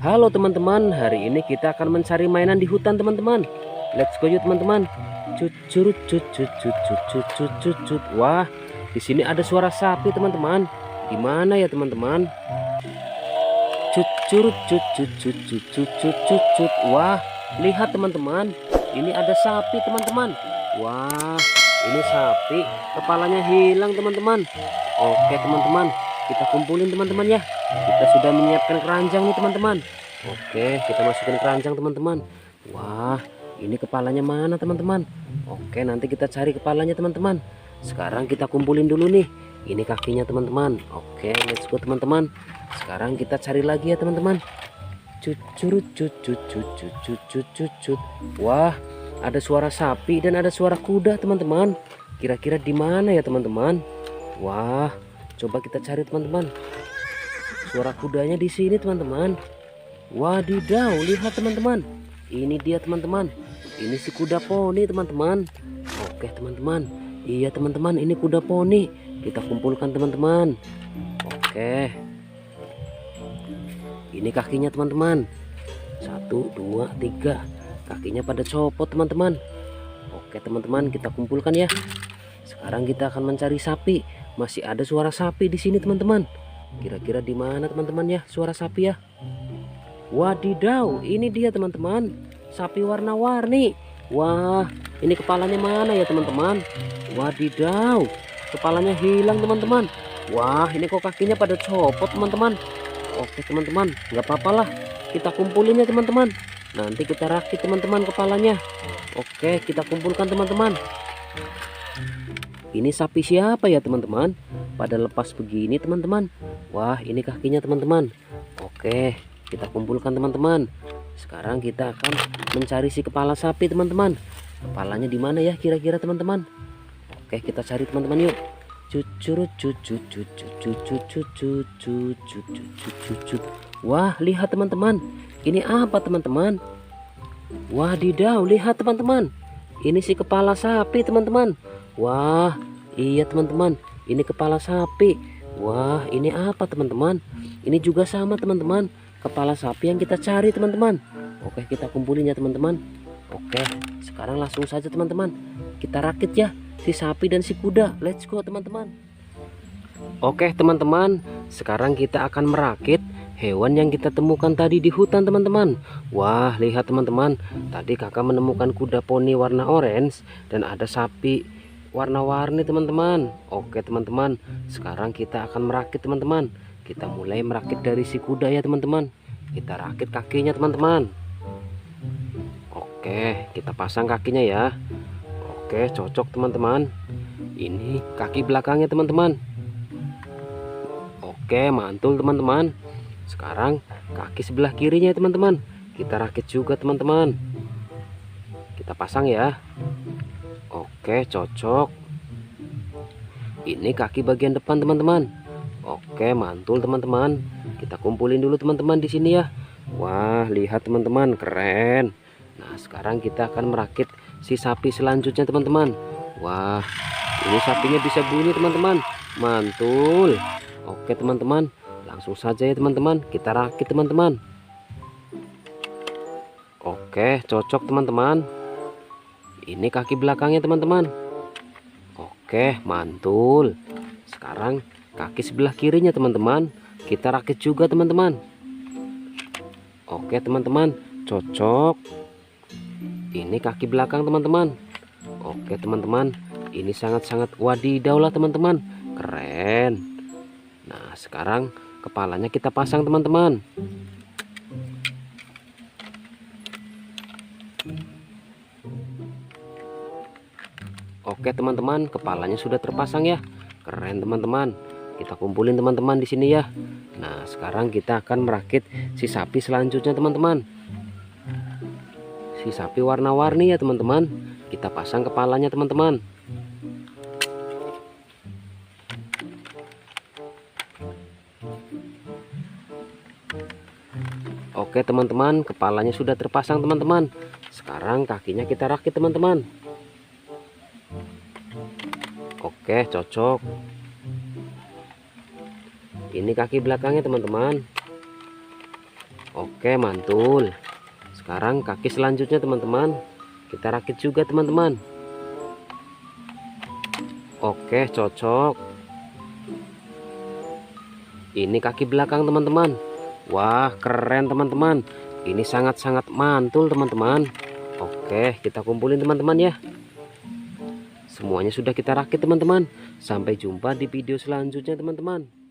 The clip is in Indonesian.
Halo teman-teman, hari ini kita akan mencari mainan di hutan teman-teman. Let's go yuk teman-teman. Cucurut cucut cucut cucut cucut. Wah, di sini ada suara sapi teman-teman. Di mana ya teman-teman? Cucurut cucut cucut cucut cucut. Wah, lihat teman-teman. Ini ada sapi teman-teman. Wah, ini sapi kepalanya hilang teman-teman. Oke teman-teman, kita kumpulin teman-teman ya. Kita sudah menyiapkan keranjang nih teman-teman. Oke kita masukkan keranjang teman-teman. Wah ini kepalanya mana teman-teman? Oke nanti kita cari kepalanya teman-teman. Sekarang kita kumpulin dulu nih. Ini kakinya teman-teman. Oke let's go teman-teman. Sekarang kita cari lagi ya teman-teman. Cucurut cucut cucut cucut cucut. Wah ada suara sapi dan ada suara kuda teman-teman. Kira-kira di mana ya teman-teman? Wah coba kita cari teman-teman. Suara kudanya di sini teman-teman. Wadidaw, lihat teman-teman. Ini dia teman-teman. Ini si kuda poni teman-teman. Oke teman-teman. Iya teman-teman, ini kuda poni. Kita kumpulkan teman-teman. Oke. Ini kakinya teman-teman. Satu, dua, tiga. Kakinya pada copot teman-teman. Oke teman-teman, kita kumpulkan ya. Sekarang kita akan mencari sapi. Masih ada suara sapi di sini teman-teman. Kira-kira di mana teman-teman ya suara sapi ya? Wadidaw, ini dia teman-teman. Sapi warna-warni. Wah, ini kepalanya mana ya teman-teman? Wadidaw, kepalanya hilang teman-teman. Wah, ini kok kakinya pada copot teman-teman. Oke teman-teman, nggak apa-apa lah. Kita kumpulin ya teman-teman. Nanti kita rakit teman-teman kepalanya. Oke, kita kumpulkan teman-teman. Ini sapi siapa ya teman-teman? Pada lepas begini teman-teman. Wah, ini kakinya teman-teman. Oke, kita kumpulkan teman-teman. Sekarang kita akan mencari si kepala sapi teman-teman. Kepalanya di mana ya kira-kira teman-teman? Oke, kita cari teman-teman yuk. Wah, lihat teman-teman. Ini apa teman-teman? Wadidaw, lihat teman-teman. Ini si kepala sapi teman-teman. Wah, iya teman-teman. Ini kepala sapi. Wah, ini apa teman-teman? Ini juga sama teman-teman. Kepala sapi yang kita cari teman-teman. Oke, kita kumpulin ya teman-teman. Oke, sekarang langsung saja teman-teman. Kita rakit ya si sapi dan si kuda. Let's go teman-teman. Oke teman-teman, sekarang kita akan merakit hewan yang kita temukan tadi di hutan teman-teman. Wah, lihat teman-teman. Tadi kakak menemukan kuda poni warna orange dan ada sapi warna-warni teman-teman. Oke teman-teman, sekarang kita akan merakit teman-teman. Kita mulai merakit dari si kuda ya teman-teman. Kita rakit kakinya teman-teman. Oke, kita pasang kakinya ya. Oke, cocok teman-teman. Ini kaki belakangnya teman-teman. Oke, mantul teman-teman. Sekarang kaki sebelah kirinya teman-teman. Kita rakit juga teman-teman. Kita pasang ya. Oke, cocok. Ini kaki bagian depan teman-teman. Oke, mantul teman-teman. Kita kumpulin dulu teman-teman di sini ya. Wah, lihat teman-teman, keren. Nah, sekarang kita akan merakit si sapi selanjutnya teman-teman. Wah, ini sapinya bisa bunyi teman-teman. Mantul. Oke teman-teman, langsung saja ya teman-teman. Kita rakit teman-teman. Oke, cocok teman-teman. Ini kaki belakangnya teman-teman. Oke, mantul. Sekarang kaki sebelah kirinya teman-teman. Kita rakit juga teman-teman. Oke teman-teman, cocok. Ini kaki belakang teman-teman. Oke teman-teman, ini sangat-sangat wadidaw lah teman-teman. Keren. Nah, sekarang kepalanya kita pasang teman-teman. Oke teman-teman, kepalanya sudah terpasang ya. Keren teman-teman. Kita kumpulin teman-teman di sini ya. Nah, sekarang kita akan merakit si sapi selanjutnya teman-teman. Si sapi warna-warni ya teman-teman. Kita pasang kepalanya teman-teman. Oke teman-teman, kepalanya sudah terpasang teman-teman. Sekarang kakinya kita rakit teman-teman. Oke, cocok. Ini kaki belakangnya teman-teman. Oke, mantul. Sekarang kaki selanjutnya, teman-teman. Kita rakit juga, teman-teman. Oke, cocok. Ini kaki belakang, teman-teman. Wah, keren, teman-teman. Ini sangat-sangat mantul, teman-teman. Oke, kita kumpulin, teman-teman ya. Semuanya sudah kita rakit, teman-teman. Sampai jumpa di video selanjutnya, teman-teman.